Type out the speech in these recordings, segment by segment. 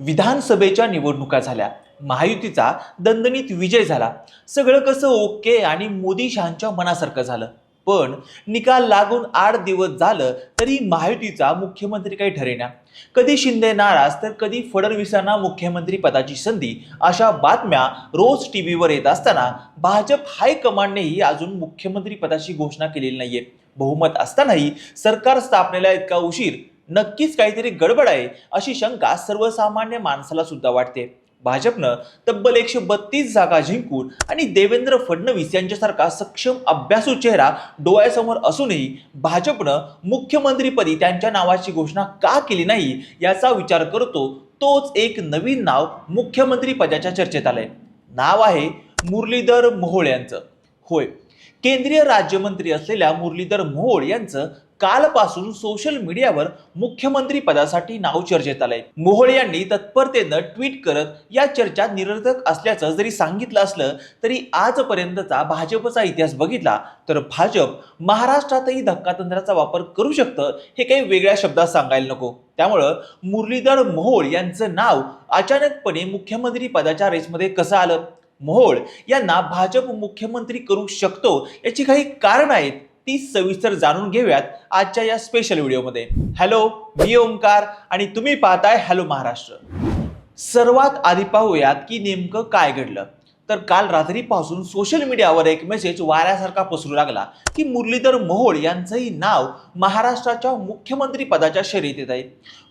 विधानसभेच्या निवडणुका झाल्या. महायुतीचा दणदणीत विजय झाला. सगळं कसं ओके आणि मोदी शहांच्या मनासारखं झालं. पण निकाल लागून आठ दिवस झालं तरी महायुतीचा मुख्यमंत्री काही ठरेना. कधी शिंदे नाराज तर कधी फडणवीसांना मुख्यमंत्री पदाची संधी अशा बातम्या रोज टी व्हीवर येत असताना भाजप हायकमांडनेही अजून मुख्यमंत्री पदाची घोषणा केलेली नाहीये. बहुमत असतानाही सरकार स्थापनेला इतका उशीर नक्कीच काहीतरी गडबड आहे अशी शंका सर्वसामान्य माणसाला सुद्धा वाटते. भाजपनं तब्बल एकशे बत्तीस जागा जिंकून आणि देवेंद्र फडणवीस यांच्यासारखा सक्षम अभ्यासू चेहरा डोळ्यासमोर असूनही भाजपनं मुख्यमंत्रीपदी त्यांच्या नावाची घोषणा का केली नाही याचा विचार करतो तोच एक नवीन नाव मुख्यमंत्री पदाच्या चर्चेत आलंय. नाव आहे मुरलीधर मोहोळ यांचं. होय. केंद्रीय राज्यमंत्री असलेल्या मुरलीधर मोहोळ यांचं कालपासून सोशल मीडियावर मुख्यमंत्री पदासाठी नाव चर्चेत आलंय. मोहोळ यांनी तत्परतेनं ट्विट करत या चर्चा निरर्थक असल्याचं जरी सांगितलं असलं तरी आजपर्यंतचा भाजपचा इतिहास बघितला तर भाजप महाराष्ट्रातही धक्कातंत्राचा वापर करू शकतं हे काही वेगळ्या शब्दात सांगायला नको. त्यामुळं मुरलीधर मोहोळ यांचं नाव अचानकपणे मुख्यमंत्री पदाच्या रेसमध्ये कसं आलं? मोहोळ यांना भाजप मुख्यमंत्री करू शकतो याची काही कारण आहेत? ती सविस्तर जाणून घेऊयात आजच्या या स्पेशल व्हिडिओमध्ये हॅलो मी ओंकार आणि तुम्ही पाहताय हॅलो महाराष्ट्र. सर्वात आधी पाहूयात की नेमकं काय घडलं. तर काल रात्रीपासून सोशल मीडियावर एक मेसेज वाऱ्यासारखा पसरू लागला की मुरलीधर मोहोळ यांचंही नाव महाराष्ट्राच्या मुख्यमंत्री पदाच्या शर्यतीत आहे.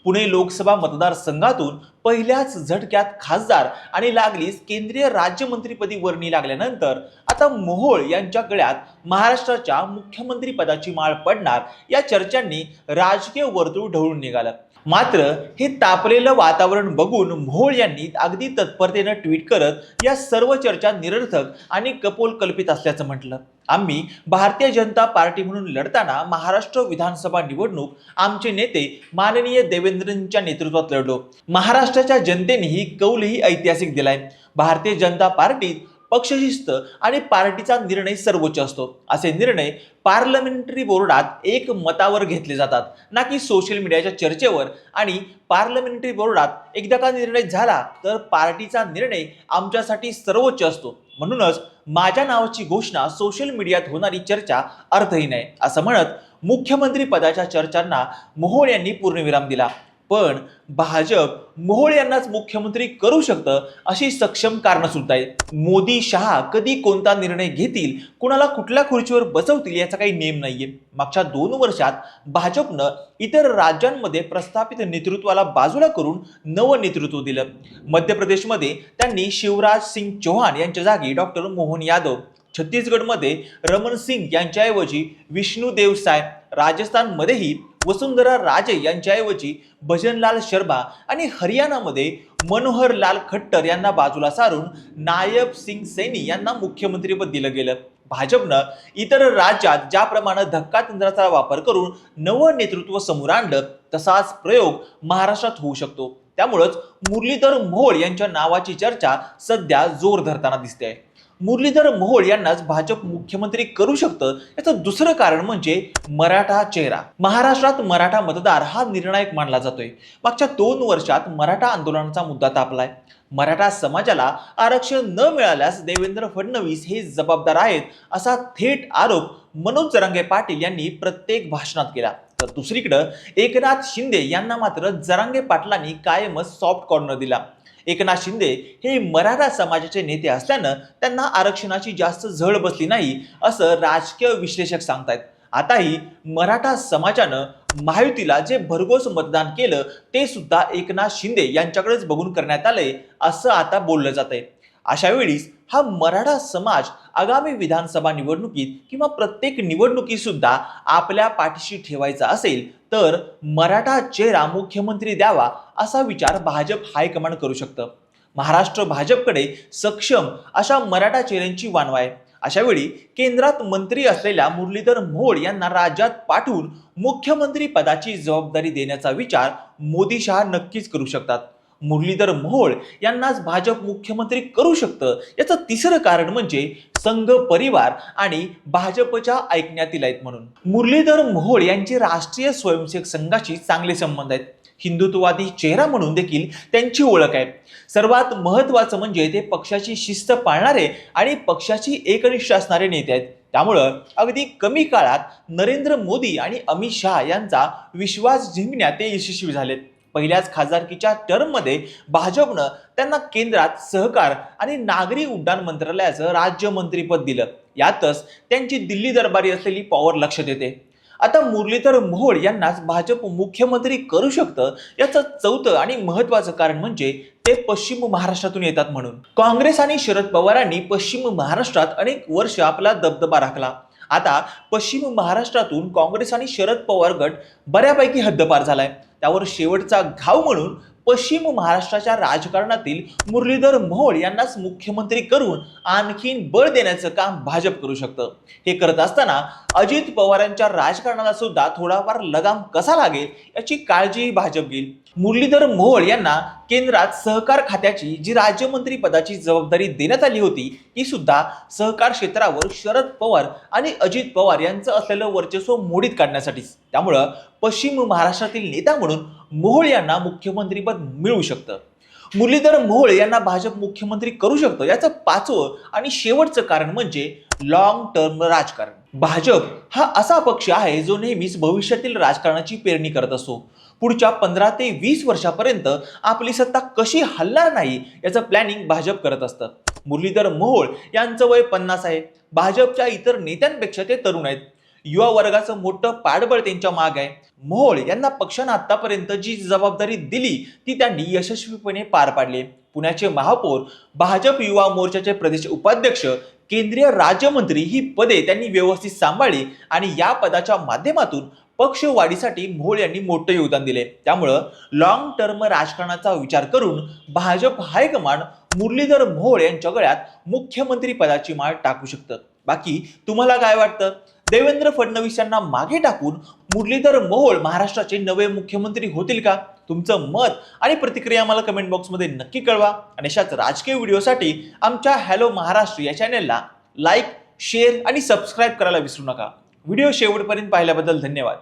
पुणे लोकसभा मतदारसंघातून पहिल्याच झटक्यात खासदार आणि लागलीच केंद्रीय राज्यमंत्रीपदी वर्णी लागल्यानंतर आता मोहोळ यांच्या गळ्यात महाराष्ट्राच्या मुख्यमंत्री पदाची माळ पडणार या चर्चांनी राजकीय वर्तुळ ढवळून निघालं. मात्र हे तापलेलं वातावरण बघून मोहोळ यांनी अगदी तत्परतेनं ट्विट करत या सर्व चर्चा निरर्थक आणि कपोल कल्पित असल्याचं म्हटलं. आम्ही भारतीय जनता पार्टी म्हणून लढताना महाराष्ट्र विधानसभा निवडणूक आमचे नेते माननीय देवेंद्रांच्या नेतृत्वात लढलो. महाराष्ट्राच्या जनतेने ही कौलही ऐतिहासिक दिलाय. भारतीय जनता पार्टीत पक्षशिस्त आणि पार्टीचा निर्णय सर्वोच्च असतो. असे निर्णय पार्लमेंटरी बोर्डात एक मतावर घेतले जातात. ना की सोशल मीडियाच्या चर्चेवर. आणि पार्लमेंटरी बोर्डात एकदा का निर्णय झाला तर पार्टीचा निर्णय आमच्यासाठी सर्वोच्च असतो. म्हणूनच माझ्या नावाची घोषणा सोशल मीडियात होणारी चर्चा अर्थहीन आहे. असं म्हणत मुख्यमंत्री पदाच्या चर्चांना मोहोळ यांनी पूर्णविराम दिला. पण भाजप मोहोळ यांनाच मुख्यमंत्री करू शकतं अशी सक्षम कारणं सुद्धा आहेत. मोदी शहा कधी कोणता निर्णय घेतील कुणाला कुठल्या खुर्चीवर बसवतील याचा काही नेम नाहीये. मागच्या दोन वर्षात भाजपनं इतर राज्यांमध्ये प्रस्थापित नेतृत्वाला बाजूला करून नवं नेतृत्व दिलं. मध्य प्रदेशमध्ये त्यांनी शिवराज सिंग चौहान यांच्या जागी डॉक्टर मोहन यादव छत्तीसगडमध्ये रमण सिंग यांच्याऐवजी विष्णू देवसाय राजस्थानमध्येही वसुंधरा राजे यांच्याऐवजी भजनलाल शर्मा आणि हरियाणामध्ये मनोहर लाल खट्टर यांना बाजूला सारून नायब सिंग सैनी यांना मुख्यमंत्रीपद दिलं गेलं. भाजपनं इतर राज्यात ज्याप्रमाणे धक्कातंत्राचा वापर करून नवं नेतृत्व समोर आणलं तसाच प्रयोग महाराष्ट्रात होऊ शकतो. त्यामुळंच मुरलीधर मोहोळ यांच्या नावाची चर्चा सध्या जोर धरताना दिसते मुरलीधर मोहोळ यांनाच भाजप मुख्यमंत्री करू शकतं याचं दुसरं कारण म्हणजे मराठा चेहरा. महाराष्ट्रात मराठा मतदार हा निर्णायक मानला जातोय. मागच्या दोन वर्षात मराठा आंदोलनाचा मुद्दा तापलाय. मराठा समाजाला आरक्षण न मिळाल्यास देवेंद्र फडणवीस हे जबाबदार आहेत असा थेट आरोप मनोज जरांगे पाटील यांनी प्रत्येक भाषणात केला. तर दुसरीकडं एकनाथ शिंदे यांना मात्र जरांगे पाटलांनी कायमच सॉफ्ट कॉर्नर दिला. एकनाथ शिंदे हे मराठा समाजाचे नेते असल्यानं त्यांना आरक्षणाची जास्त झळ बसली नाही असं राजकीय विश्लेषक सांगतायत. आताही मराठा समाजानं महायुतीला जे भरघोस मतदान केलं ते सुद्धा एकनाथ शिंदे यांच्याकडेच बघून करण्यात आलंय असं आता बोललं जात आहे अशा वेळीस हा मराठा समाज आगामी विधानसभा निवडणुकीत किंवा प्रत्येक निवडणुकीत सुद्धा आपल्या पाठीशी ठेवायचा असेल तर मराठा चेहरा मुख्यमंत्री द्यावा असा विचार भाजप हायकमांड करू शकतं. महाराष्ट्र भाजपकडे सक्षम अशा मराठा चेहऱ्यांची वानवा आहे. अशा वेळी केंद्रात मंत्री असलेल्या मुरलीधर मोहोळ यांना राज्यात पाठवून मुख्यमंत्री पदाची जबाबदारी देण्याचा विचार मोदी शहा नक्कीच करू शकतात. मुरलीधर मोहोळ यांनाच भाजप मुख्यमंत्री करू शकतं? याचं तिसरं कारण म्हणजे संघ परिवार आणि भाजपच्या ऐकण्यातील आहेत म्हणून. मुरलीधर मोहोळ यांचे राष्ट्रीय स्वयंसेवक संघाशी चांगले संबंध आहेत. हिंदुत्ववादी चेहरा म्हणून देखील त्यांची ओळख आहे. सर्वात महत्त्वाचं म्हणजे ते पक्षाची शिस्त पाळणारे आणि पक्षाची एकनिष्ठ असणारे नेते आहेत. त्यामुळं अगदी कमी काळात नरेंद्र मोदी आणि अमित शहा यांचा विश्वास जिंकण्यात ते यशस्वी झालेत. पहिल्याच खासदारकीच्या टर्ममध्ये भाजपनं त्यांना केंद्रात सहकार आणि नागरी उड्डाण मंत्रालयाचं राज्यमंत्रीपद दिलं. यातच त्यांची दिल्ली दरबारी असलेली पॉवर लक्षात येते. आता मुरलीधर मोहोळ यांनाच भाजप मुख्यमंत्री करू शकतं याचं चौथं आणि महत्वाचं कारण म्हणजे ते पश्चिम महाराष्ट्रातून येतात म्हणून. काँग्रेस आणि शरद पवारांनी पश्चिम महाराष्ट्रात अनेक वर्ष आपला दबदबा राखला. आता पश्चिम महाराष्ट्रातून काँग्रेस आणि शरद पवार गट बऱ्यापैकी हद्दपार झालाय. त्यावर शेवटचा घाव म्हणून पश्चिम महाराष्ट्राच्या राजकारणातील मुरलीधर मोहोळ यांनाच मुख्यमंत्री करून आणखीन बळ देण्याचं काम भाजप करू शकतं. हे करत असताना अजित पवारांच्या राजकारणाला सुद्धा थोडाफार लगाम कसा लागेल याची काळजी भाजप घेईल. मुरलीधर मोहोळ यांना केंद्रात सहकार खात्याची जी राज्यमंत्री पदाची जबाबदारी देण्यात आली होती ती सुद्धा सहकार क्षेत्रावर शरद पवार आणि अजित पवार यांचं असलेलं वर्चस्व मोडीत काढण्यासाठीच त्यामुळं पश्चिम महाराष्ट्रातील नेता म्हणून मोहोळ यांना मुख्यमंत्रीपद मिळू शकतं. मुरलीधर मोहोळ यांना भाजप मुख्यमंत्री करू शकतो याचं पाचवं आणि शेवटचं कारण म्हणजे लॉंग टर्म राजकारण. भाजप हा असा पक्ष आहे जो नेहमीच भविष्यातील राजकारणाची पेरणी करत असतो पुढच्या पंधरा ते वीस वर्षापर्यंत आपली सत्ता कशी हलणार नाही याचं प्लॅनिंग भाजप करत असतं. मुरलीधर मोहोळ यांचं वय पन्नास आहे. भाजपच्या इतर नेत्यांपेक्षा ते तरुण आहेत. युवा वर्गाचं मोठं पाठबळ त्यांच्या माग आहे. मोहोळ यांना पक्षानं आतापर्यंत जी जबाबदारी दिली ती त्यांनी यशस्वीपणे पार पाडली पुण्याचे महापौर भाजप युवा मोर्चाचे प्रदेश उपाध्यक्ष केंद्रीय राज्यमंत्री ही पदे त्यांनी व्यवस्थित सांभाळली आणि या पदाच्या माध्यमातून पक्ष वाढीसाठी मोहोळ यांनी मोठं योगदान दिले त्यामुळं लॉंग टर्म राजकारणाचा विचार करून भाजप हायकमांड मुरलीधर मोहोळ यांच्या गळ्यात मुख्यमंत्री पदाची माळ टाकू शकतं. बाकी तुम्हाला काय वाटतं? देवेंद्र फडणवीस यांना मागे टाकून मुरलीधर मोहोळ महाराष्ट्राचे नवे मुख्यमंत्री होतील का? तुमचं मत आणि प्रतिक्रिया मला कमेंट बॉक्समध्ये नक्की कळवा. आणि अशाच राजकीय व्हिडिओसाठी आमच्या हॅलो महाराष्ट्र या चॅनेलला लाईक शेअर आणि सबस्क्राईब करायला विसरू नका. व्हिडिओ शेवटपर्यंत पाहिल्याबद्दल धन्यवाद.